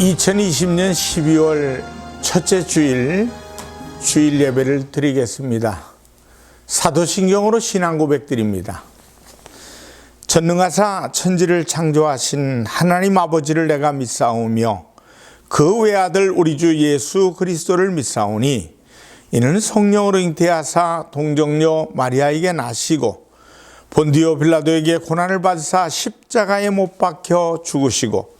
2020년 12월 첫째 주일 주일 예배를 드리겠습니다. 사도신경으로 신앙 고백 드립니다. 전능하사 천지를 창조하신 하나님 아버지를 내가 믿사오며 그 외아들 우리 주 예수 그리스도를 믿사오니 이는 성령으로 잉태하사 동정녀 마리아에게 나시고 본디오 빌라도에게 고난을 받으사 십자가에 못 박혀 죽으시고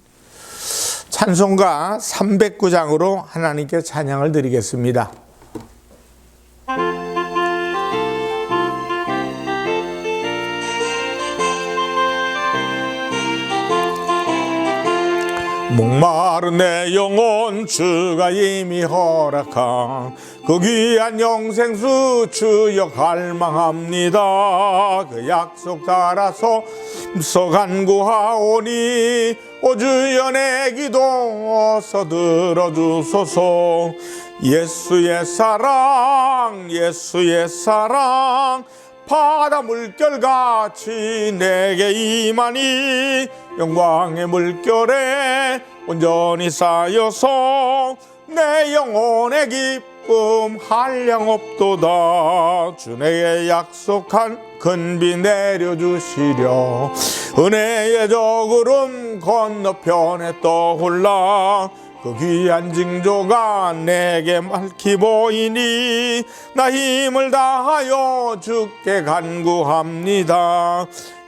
찬송가 309장으로 하나님께 찬양을 드리겠습니다. 목마른 내 영혼 주가 이미 허락한 그 귀한 영생수 주여 갈망합니다 그 약속 따라서 서 간구하오니 오주여 내 기도 어서 들어주소서. 예수의 사랑 예수의 사랑 바다 물결같이 내게 임하니 영광의 물결에 온전히 쌓여서 내 영혼의 기쁨 한량 없도다. 주 내게 약속한 근비 내려주시려. 은혜의 저구름 건너편에 떠올라. 그 귀한 징조가 내게 밝히 보이니 나 힘을 다하여 주께 간구합니다.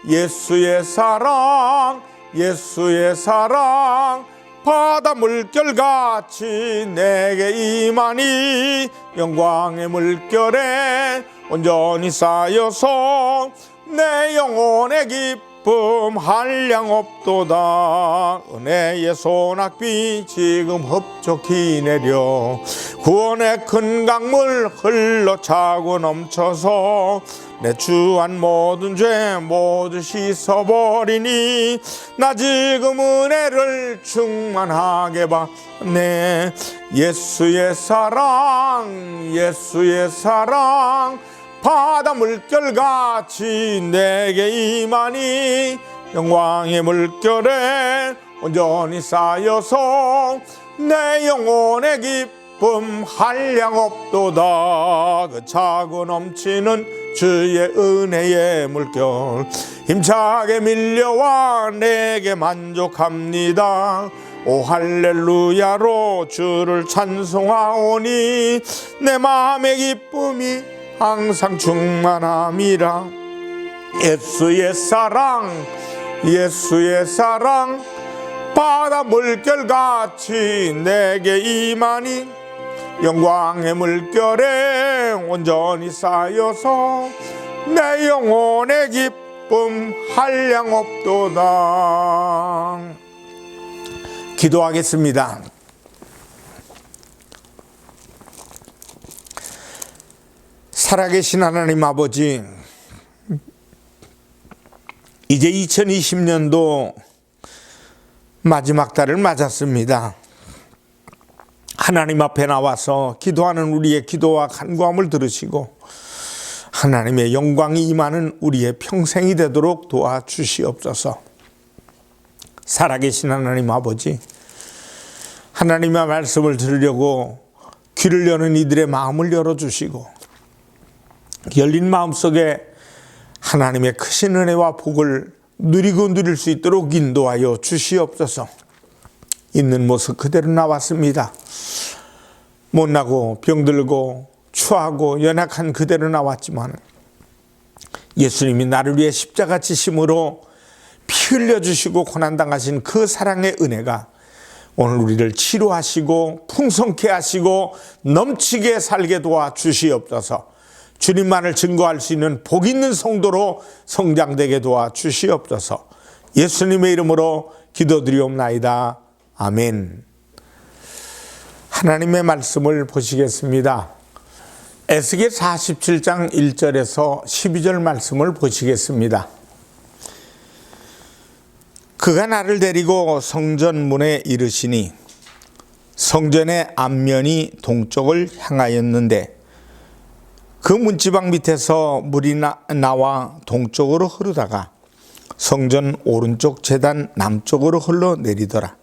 예수의 사랑 예수의 사랑 바다 물결같이 내게 임하니 영광의 물결에 온전히 쌓여서 내 영혼의 기쁨 한량 없도다. 은혜의 소낙비 지금 흡족히 내려 구원의 큰 강물 흘러 차고 넘쳐서 내 주한 모든 죄 모두 씻어버리니 나 지금 은혜를 충만하게 받네. 예수의 사랑 예수의 사랑 바다 물결같이 내게 임하니 영광의 물결에 온전히 쌓여서 내 영혼의 기쁨 한량 없도다. 그 차고 넘치는 주의 은혜의 물결 힘차게 밀려와 내게 만족합니다. 오 할렐루야로 주를 찬송하오니 내 마음의 기쁨이 항상 충만함이라 예수의 사랑 예수의 사랑 바다 물결같이 내게 임하니 영광의 물결에 온전히 쌓여서 내 영혼의 기쁨 한량 없도다 기도하겠습니다. 살아계신 하나님 아버지, 이제 2020년도 마지막 달을 맞았습니다. 하나님 앞에 나와서 기도하는 우리의 기도와 간구함을 들으시고 하나님의 영광이 임하는 우리의 평생이 되도록 도와주시옵소서. 살아계신 하나님 아버지, 하나님의 말씀을 들으려고 귀를 여는 이들의 마음을 열어주시고 열린 마음 속에 하나님의 크신 은혜와 복을 누리고 누릴 수 있도록 인도하여 주시옵소서. 있는 모습 그대로 나왔습니다. 못나고 병들고 추하고 연약한 그대로 나왔지만 예수님이 나를 위해 십자가 지심으로 피 흘려 주시고 고난 당하신 그 사랑의 은혜가 오늘 우리를 치료하시고 풍성케 하시고 넘치게 살게 도와 주시옵소서. 주님만을 증거할 수 있는 복 있는 성도로 성장되게 도와 주시옵소서. 예수님의 이름으로 기도드리옵나이다. 아멘. 하나님의 말씀을 보시겠습니다. 에스겔 47장 1절에서 12절 말씀을 보시겠습니다. 그가 나를 데리고 성전 문에 이르시니 성전의 앞면이 동쪽을 향하였는데 그 문지방 밑에서 물이 나, 나와 동쪽으로 흐르다가 성전 오른쪽 재단 남쪽으로 흘러내리더라.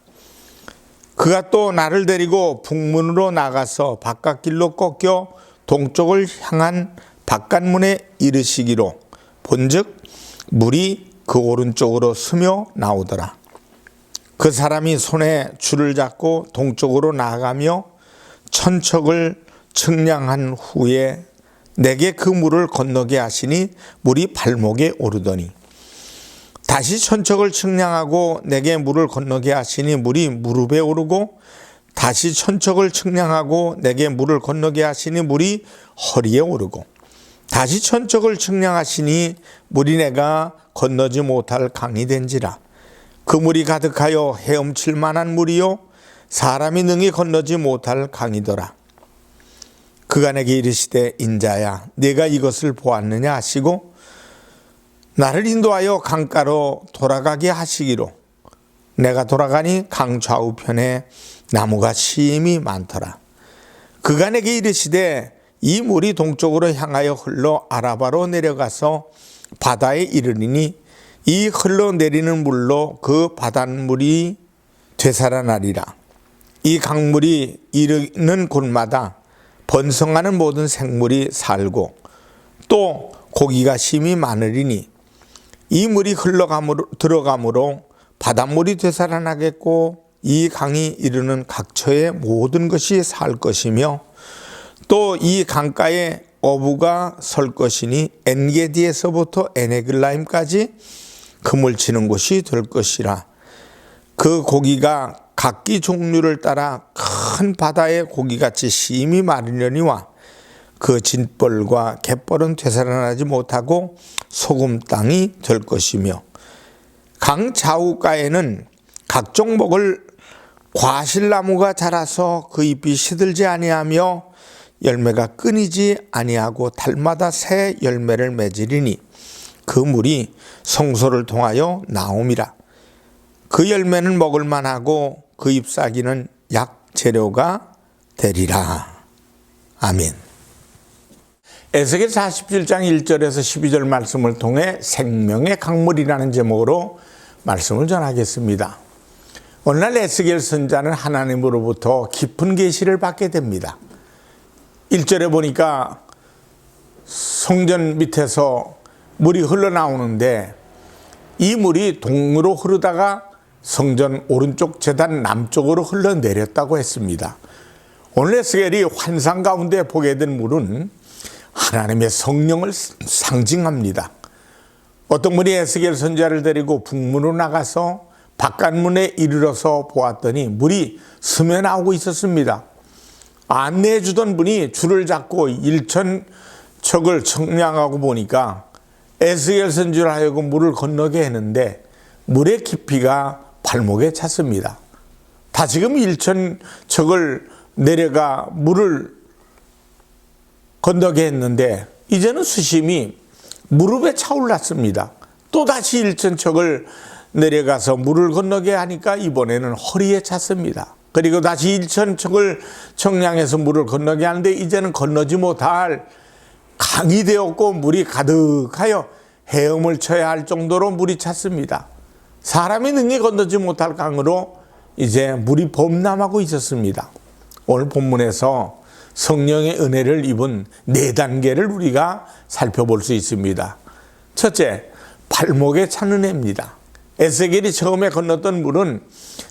그가 또 나를 데리고 북문으로 나가서 바깥길로 꺾여 동쪽을 향한 바깥문에 이르시기로 본즉 물이 그 오른쪽으로 스며 나오더라. 그 사람이 손에 줄을 잡고 동쪽으로 나아가며 천척을 측량한 후에 내게 그 물을 건너게 하시니 물이 발목에 오르더니. 다시 천척을 측량하고 내게 물을 건너게 하시니 물이 무릎에 오르고 다시 천척을 측량하고 내게 물을 건너게 하시니 물이 허리에 오르고. 다시 천척을 측량하시니 물이 내가 건너지 못할 강이 된지라. 그 물이 가득하여 헤엄칠 만한 물이요. 사람이 능히 건너지 못할 강이더라 그가 내게 이르시되 인자야 네가 이것을 보았느냐 하시고 나를 인도하여 강가로 돌아가게 하시기로 내가 돌아가니 강 좌우편에 나무가 심이 많더라. 그가 내게 이르시되 이 물이 동쪽으로 향하여 흘러 아라바로 내려가서 바다에 이르리니 이 흘러내리는 물로 그 바닷물이 되살아나리라. 이 강물이 이르는 곳마다 번성하는 모든 생물이 살고 또 고기가 심이 많으리니 이 물이 흘러가므로 들어가므로 바닷물이 되살아나겠고 이 강이 이르는 각처의 모든 것이 살 것이며 또 이 강가에 어부가 설 것이니 엔게디에서부터 에네글라임까지 금을 치는 곳이 될 것이라. 그 고기가 각기 종류를 따라 큰 바다의 고기같이 심이 마르려니와 그 진벌과 갯벌은 되살아나지 못하고 소금 땅이 될 것이며 강 좌우가에는 각종 먹을 과실나무가 자라서 그 잎이 시들지 아니하며 열매가 끊이지 아니하고 달마다 새 열매를 맺으리니 그 물이 성소를 통하여 나옴이라. 그 열매는 먹을 만하고 그 잎사귀는 약 재료가 되리라 아멘. 에스겔 47장 1절에서 12절 말씀을 통해 생명의 강물이라는 제목으로 말씀을 전하겠습니다. 오늘날 에스겔 선자는 하나님으로부터 깊은 계시를 받게 됩니다. 1절에 보니까 성전 밑에서 물이 흘러나오는데 이 물이 동으로 흐르다가 성전 오른쪽 재단 남쪽으로 흘러내렸다고 했습니다. 오늘 에스겔이 환상 가운데 보게 된 물은 하나님의 성령을 상징합니다. 어떤 분이 에스겔 선자를 데리고 북문으로 나가서 바깥문에 이르러서 보았더니 물이 스며 나오고 있었습니다. 안내해 주던 분이 줄을 잡고 일천척을 청량하고 보니까 에스겔 선주를 하여금 물을 건너게 했는데 물의 깊이가 발목에 찼습니다. 다시금 일천척을 내려가 물을 건너게 했는데 이제는 수심이 무릎에 차올랐습니다. 또 다시 일천척을 내려가서 물을 건너게 하니까 이번에는 허리에 찼습니다. 그리고 다시 일천척을 청량해서 물을 건너게 하는데 이제는 건너지 못할 강이 되었고 물이 가득하여 헤엄을 쳐야 할 정도로 물이 찼습니다. 사람이 능히 건너지 못할 강으로 이제 물이 범람하고 있었습니다. 오늘 본문에서 성령의 은혜를 입은 네 단계를 우리가 살펴볼 수 있습니다. 첫째, 발목에 차는 애입니다. 에스겔이 처음에 건넜던 물은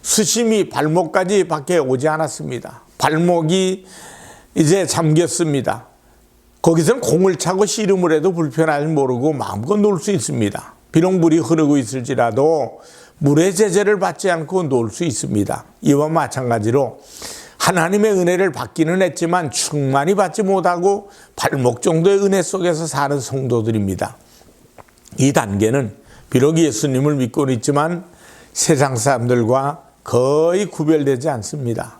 수심이 발목까지 밖에 오지 않았습니다. 발목이 이제 잠겼습니다. 거기서는 공을 차고 씨름을 해도 불편할 모르고 마음껏 놀 수 있습니다. 비록 물이 흐르고 있을지라도 물의 제재를 받지 않고 놀 수 있습니다. 이와 마찬가지로 하나님의 은혜를 받기는 했지만 충만히 받지 못하고 발목 정도의 은혜 속에서 사는 성도들입니다. 이 단계는 비록 예수님을 믿고는 있지만 세상 사람들과 거의 구별되지 않습니다.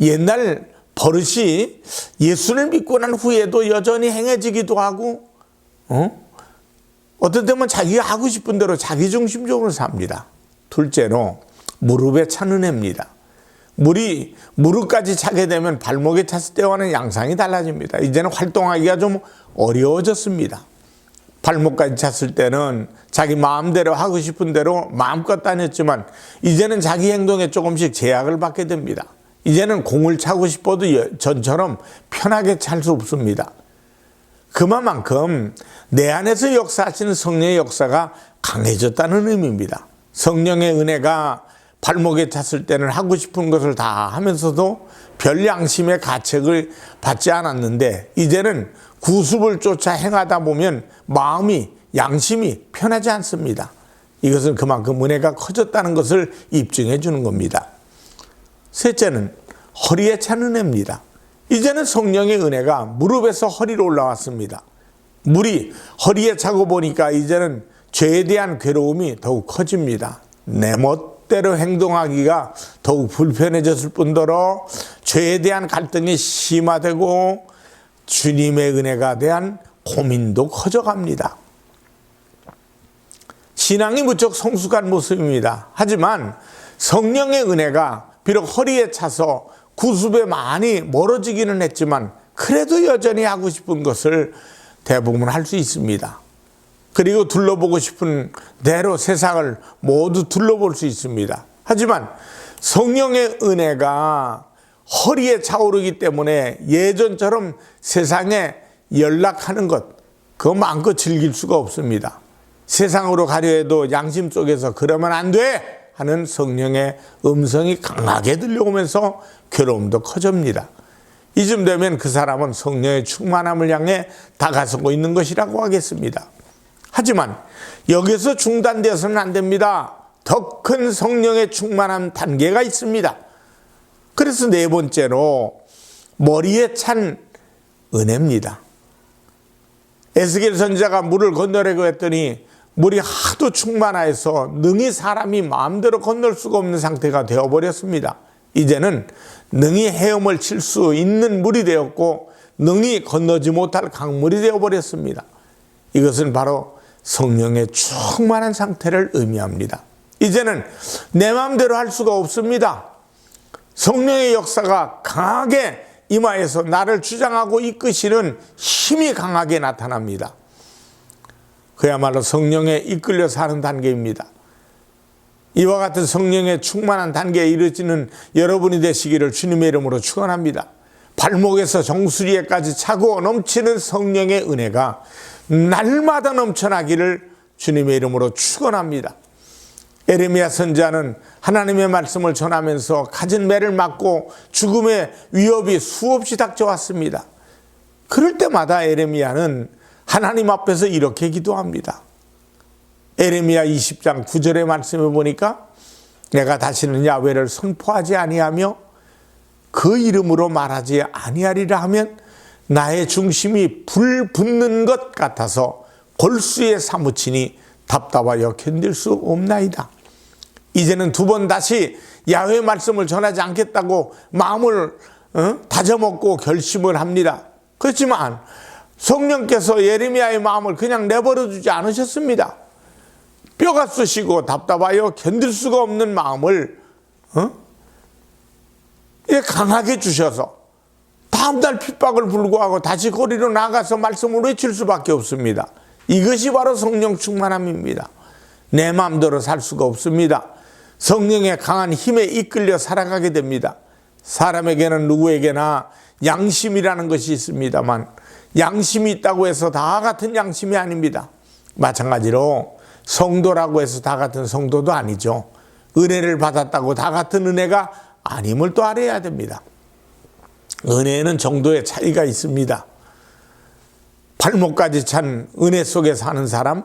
옛날 버릇이 예수를 믿고 난 후에도 여전히 행해지기도 하고, 어? 어떤 때면 자기가 하고 싶은 대로 자기 중심적으로 삽니다. 둘째로 무릎에 찬 은혜입니다. 물이 무릎까지 차게 되면 발목에 찼을 때와는 양상이 달라집니다. 이제는 활동하기가 좀 어려워졌습니다. 발목까지 찼을 때는 자기 마음대로 하고 싶은 대로 마음껏 다녔지만 이제는 자기 행동에 조금씩 제약을 받게 됩니다. 이제는 공을 차고 싶어도 전처럼 편하게 찰 수 없습니다. 그만큼 내 안에서 역사하시는 성령의 역사가 강해졌다는 의미입니다. 성령의 은혜가 발목에 찼을 때는 하고 싶은 것을 다 하면서도 별 양심의 가책을 받지 않았는데 이제는 구습을 쫓아 행하다 보면 마음이 양심이 편하지 않습니다. 이것은 그만큼 은혜가 커졌다는 것을 입증해 주는 겁니다. 셋째는 허리에 찬 은혜입니다. 이제는 성령의 은혜가 무릎에서 허리로 올라왔습니다. 물이 허리에 차고 보니까 이제는 죄에 대한 괴로움이 더욱 커집니다. 내 멋대로 행동하기가 더욱 불편해졌을 뿐더러 죄에 대한 갈등이 심화되고 주님의 은혜가 대한 고민도 커져갑니다. 신앙이 무척 성숙한 모습입니다. 하지만 성령의 은혜가 비록 허리에 차서 구습에 많이 멀어지기는 했지만 그래도 여전히 하고 싶은 것을 대부분 할 수 있습니다. 그리고 둘러보고 싶은 대로 세상을 모두 둘러볼 수 있습니다. 하지만 성령의 은혜가 허리에 차오르기 때문에 예전처럼 세상에 연락하는 것, 그거 마음껏 즐길 수가 없습니다. 세상으로 가려 해도 양심 속에서 그러면 안 돼! 하는 성령의 음성이 강하게 들려오면서 괴로움도 커집니다. 이쯤 되면 그 사람은 성령의 충만함을 향해 다가서고 있는 것이라고 하겠습니다. 하지만 여기서 중단되어서는 안 됩니다. 더 큰 성령의 충만한 단계가 있습니다. 그래서 네 번째로 머리에 찬 은혜입니다. 에스겔 선자가 물을 건너려고 했더니 물이 하도 충만해서 능히 사람이 마음대로 건널 수가 없는 상태가 되어버렸습니다. 이제는 능히 헤엄을 칠 수 있는 물이 되었고 능히 건너지 못할 강물이 되어버렸습니다. 이것은 바로 성령의 충만한 상태를 의미합니다. 이제는 내 마음대로 할 수가 없습니다. 성령의 역사가 강하게 임하에서 나를 주장하고 이끄시는 힘이 강하게 나타납니다. 그야말로 성령에 이끌려 사는 단계입니다. 이와 같은 성령의 충만한 단계에 이르지는 여러분이 되시기를 주님의 이름으로 축원합니다. 발목에서 정수리에까지 차고 넘치는 성령의 은혜가 날마다 넘쳐나기를 주님의 이름으로 축원합니다. 에레미야 선자는 하나님의 말씀을 전하면서 가진 매를 맞고 죽음의 위협이 수없이 닥쳐왔습니다. 그럴 때마다 에레미야는 하나님 앞에서 이렇게 기도합니다. 에레미야 20장 9절의 말씀을 보니까 내가 다시는 야외를 선포하지 아니하며 그 이름으로 말하지 아니하리라 하면 나의 중심이 불 붙는 것 같아서 골수에 사무치니 답답하여 견딜 수 없나이다. 이제는 두 번 다시 야훼 말씀을 전하지 않겠다고 마음을 어? 다져먹고 결심을 합니다. 그렇지만 성령께서 예레미야의 마음을 그냥 내버려 두지 않으셨습니다. 뼈가 쑤시고 답답하여 견딜 수가 없는 마음을 어? 강하게 주셔서 다음날 핍박을 불구하고 다시 거리로 나가서 말씀을 외칠 수밖에 없습니다. 이것이 바로 성령 충만함입니다. 내 마음대로 살 수가 없습니다. 성령의 강한 힘에 이끌려 살아가게 됩니다. 사람에게는 누구에게나 양심이라는 것이 있습니다만 양심이 있다고 해서 다 같은 양심이 아닙니다. 마찬가지로 성도라고 해서 다 같은 성도도 아니죠. 은혜를 받았다고 다 같은 은혜가 아님을 또 알아야 됩니다. 은혜에는 정도의 차이가 있습니다. 발목까지 찬 은혜 속에 사는 사람,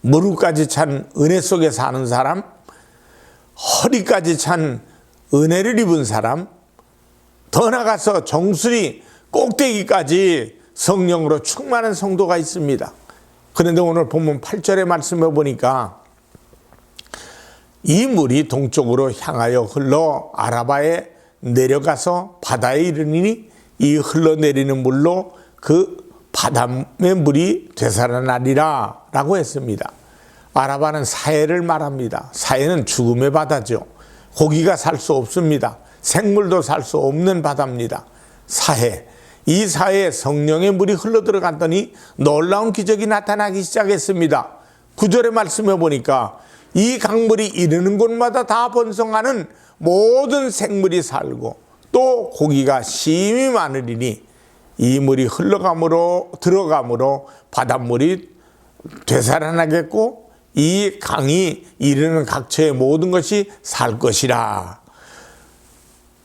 무릎까지 찬 은혜 속에 사는 사람, 허리까지 찬 은혜를 입은 사람, 더 나가서 정수리 꼭대기까지 성령으로 충만한 성도가 있습니다. 그런데 오늘 본문 8절의 말씀을 보니까 이 물이 동쪽으로 향하여 흘러 아라바에 내려가서 바다에 이르니 이 흘러내리는 물로 그 바닷의 물이 되살아나리라 라고 했습니다. 아라바는 사해를 말합니다. 사해는 죽음의 바다죠. 고기가 살 수 없습니다. 생물도 살 수 없는 바다입니다. 사해. 이 사해에 성령의 물이 흘러 들어갔더니 놀라운 기적이 나타나기 시작했습니다. 구절의 말씀해 보니까 이 강물이 이르는 곳마다 다 번성하는 모든 생물이 살고 또 고기가 심히 많으리니 이 물이 흘러감으로 들어감으로 바닷물이 되살아나겠고 이 강이 이르는 각처의 모든 것이 살 것이라.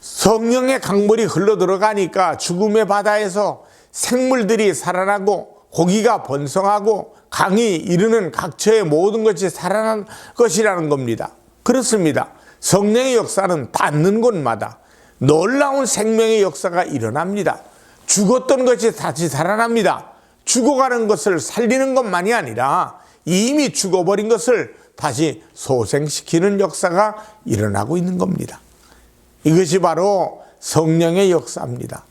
성령의 강물이 흘러 들어가니까 죽음의 바다에서 생물들이 살아나고 고기가 번성하고 강이 이르는 각처의 모든 것이 살아난 것이라는 겁니다. 그렇습니다. 성령의 역사는 닿는 곳마다 놀라운 생명의 역사가 일어납니다. 죽었던 것이 다시 살아납니다. 죽어가는 것을 살리는 것만이 아니라 이미 죽어버린 것을 다시 소생시키는 역사가 일어나고 있는 겁니다. 이것이 바로 성령의 역사입니다.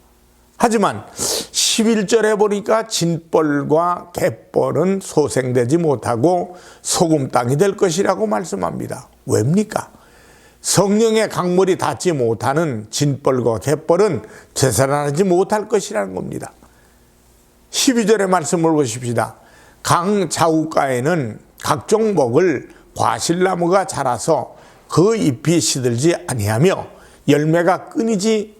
하지만 11절에 보니까 진벌과 갯벌은 소생되지 못하고 소금 땅이 될 것이라고 말씀합니다. 왜입니까? 성령의 강물이 닿지 못하는 진벌과 갯벌은 되살아나지 못할 것이라는 겁니다. 12절의 말씀을 보십시다. 강 좌우가에는 각종 먹을 과실나무가 자라서 그 잎이 시들지 아니하며 열매가 끊이지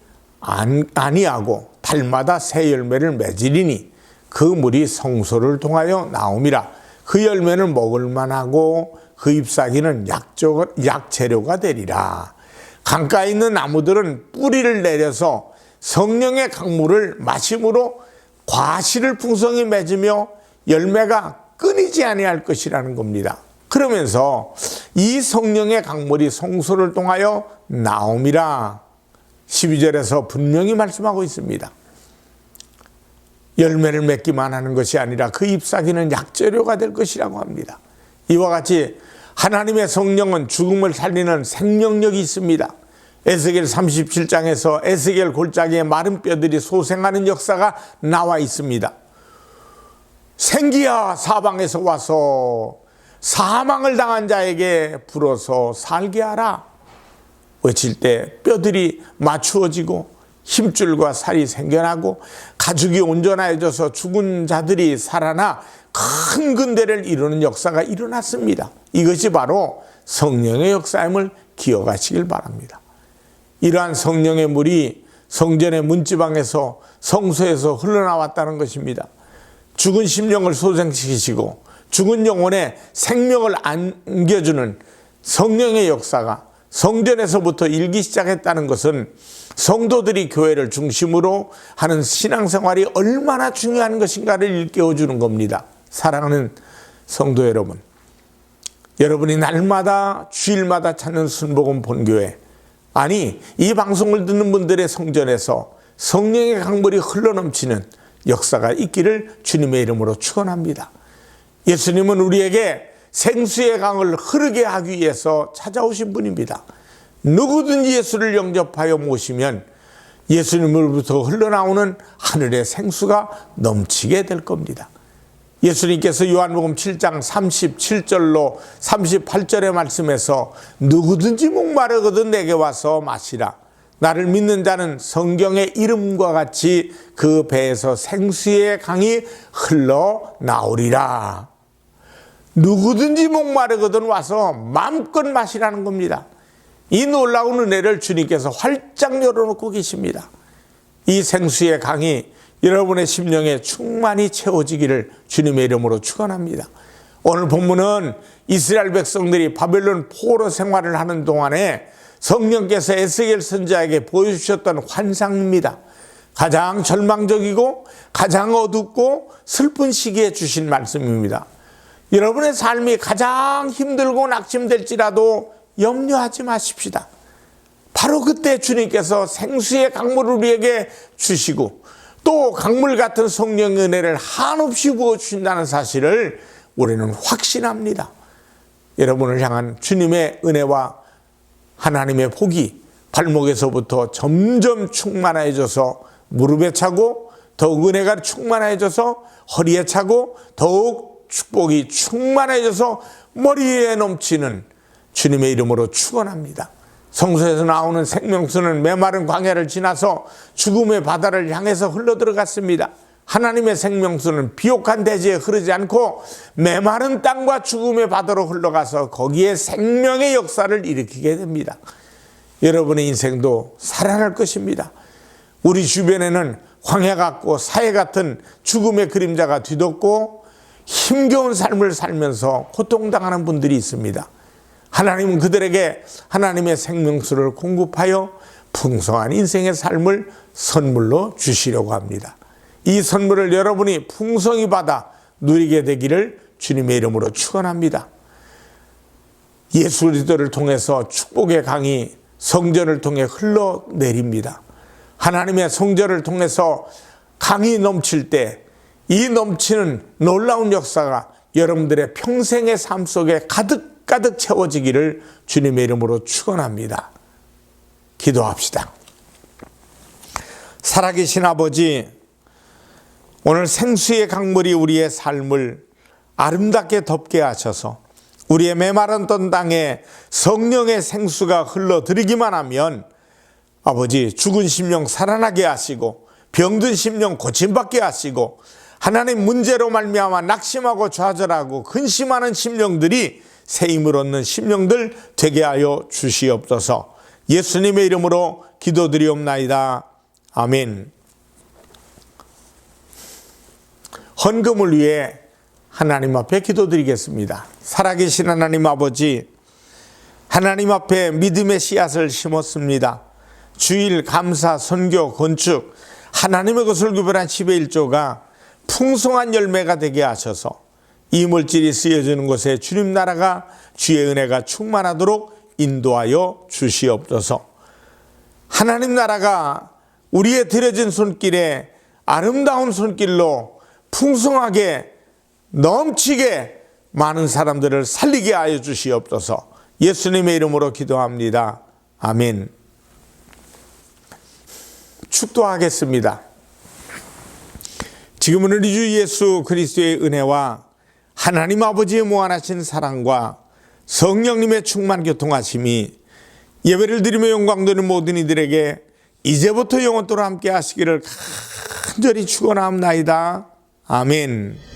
아니하고 달마다 새 열매를 맺으리니 그 물이 성소를 통하여 나옴이라 그 열매는 먹을 만하고 그 잎사귀는 약조, 약재료가 되리라 강가에 있는 나무들은 뿌리를 내려서 성령의 강물을 마심으로 과실을 풍성히 맺으며 열매가 끊이지 아니할 것이라는 겁니다. 그러면서 이 성령의 강물이 성소를 통하여 나옴이라 12절에서 분명히 말씀하고 있습니다. 열매를 맺기만 하는 것이 아니라 그 잎사귀는 약재료가 될 것이라고 합니다. 이와 같이 하나님의 성령은 죽음을 살리는 생명력이 있습니다. 에스겔 37장에서 에스겔 골짜기에 마른 뼈들이 소생하는 역사가 나와 있습니다. 생기야 사방에서 와서 사망을 당한 자에게 불어서 살게 하라. 외칠 때 뼈들이 맞추어지고 힘줄과 살이 생겨나고 가죽이 온전해져서 죽은 자들이 살아나 큰 근대를 이루는 역사가 일어났습니다. 이것이 바로 성령의 역사임을 기억하시길 바랍니다. 이러한 성령의 물이 성전의 문지방에서 성소에서 흘러나왔다는 것입니다. 죽은 심령을 소생시키시고 죽은 영혼에 생명을 안겨주는 성령의 역사가 성전에서부터 일기 시작했다는 것은 성도들이 교회를 중심으로 하는 신앙생활이 얼마나 중요한 것인가를 일깨워 주는 겁니다. 사랑하는 성도 여러분. 여러분이 날마다 주일마다 찾는 순복음 본교회 아니 이 방송을 듣는 분들의 성전에서 성령의 강물이 흘러넘치는 역사가 있기를 주님의 이름으로 축원합니다. 예수님은 우리에게 생수의 강을 흐르게 하기 위해서 찾아오신 분입니다. 누구든지 예수를 영접하여 모시면 예수님으로부터 흘러나오는 하늘의 생수가 넘치게 될 겁니다. 예수님께서 요한복음 7장 37절로 38절의 말씀에서 누구든지 목마르거든 내게 와서 마시라. 나를 믿는 자는 성경의 이름과 같이 그 배에서 생수의 강이 흘러 나오리라. 누구든지 목마르거든 와서 마음껏 마시라는 겁니다. 이 놀라운 은혜를 주님께서 활짝 열어놓고 계십니다. 이 생수의 강이 여러분의 심령에 충만히 채워지기를 주님의 이름으로 축원합니다. 오늘 본문은 이스라엘 백성들이 바벨론 포로 생활을 하는 동안에 성령께서 에스겔 선자에게 보여주셨던 환상입니다. 가장 절망적이고 가장 어둡고 슬픈 시기에 주신 말씀입니다. 여러분의 삶이 가장 힘들고 낙심될지라도 염려하지 마십시다. 바로 그때 주님께서 생수의 강물을 우리에게 주시고 또 강물 같은 성령 은혜를 한없이 부어주신다는 사실을 우리는 확신합니다. 여러분을 향한 주님의 은혜와 하나님의 복이 발목에서부터 점점 충만해져서 무릎에 차고 더욱 은혜가 충만해져서 허리에 차고 더욱 축복이 충만해져서 머리에 넘치는 주님의 이름으로 축원합니다. 성서에서 나오는 생명수는 메마른 광야를 지나서 죽음의 바다를 향해서 흘러 들어갔습니다. 하나님의 생명수는 비옥한 대지에 흐르지 않고 메마른 땅과 죽음의 바다로 흘러가서 거기에 생명의 역사를 일으키게 됩니다. 여러분의 인생도 살아날 것입니다. 우리 주변에는 광야 같고 사해 같은 죽음의 그림자가 뒤덮고 힘겨운 삶을 살면서 고통당하는 분들이 있습니다. 하나님은 그들에게 하나님의 생명수를 공급하여 풍성한 인생의 삶을 선물로 주시려고 합니다. 이 선물을 여러분이 풍성히 받아 누리게 되기를 주님의 이름으로 축원합니다. 예수 그리스도를 통해서 축복의 강이 성전을 통해 흘러내립니다. 하나님의 성전을 통해서 강이 넘칠 때 이 넘치는 놀라운 역사가 여러분들의 평생의 삶 속에 가득 가득 채워지기를 주님의 이름으로 축원합니다. 기도합시다. 살아계신 아버지 오늘 생수의 강물이 우리의 삶을 아름답게 덮게 하셔서 우리의 메마른 던 땅에 성령의 생수가 흘러들이기만 하면 아버지 죽은 심령 살아나게 하시고 병든 심령 고침받게 하시고 하나님 문제로 말미암아 낙심하고 좌절하고 근심하는 심령들이 새 힘을 얻는 심령들 되게 하여 주시옵소서. 예수님의 이름으로 기도드리옵나이다. 아멘. 헌금을 위해 하나님 앞에 기도드리겠습니다. 살아계신 하나님 아버지, 하나님 앞에 믿음의 씨앗을 심었습니다. 주일, 감사, 선교, 건축, 하나님의 것을 구별한 10의 1조가 풍성한 열매가 되게 하셔서 이 물질이 쓰여지는 곳에 주님 나라가 주의 은혜가 충만하도록 인도하여 주시옵소서. 하나님 나라가 우리의 들여진 손길에 아름다운 손길로 풍성하게 넘치게 많은 사람들을 살리게 하여 주시옵소서. 예수님의 이름으로 기도합니다. 아멘. 축도하겠습니다. 지금은 우리 주 예수 그리스도의 은혜와 하나님 아버지의 무한하신 사랑과 성령님의 충만 교통하심이 예배를 드리며 영광 되는 모든 이들에게 이제부터 영원토록 함께 하시기를 간절히 축원합나이다. 아멘.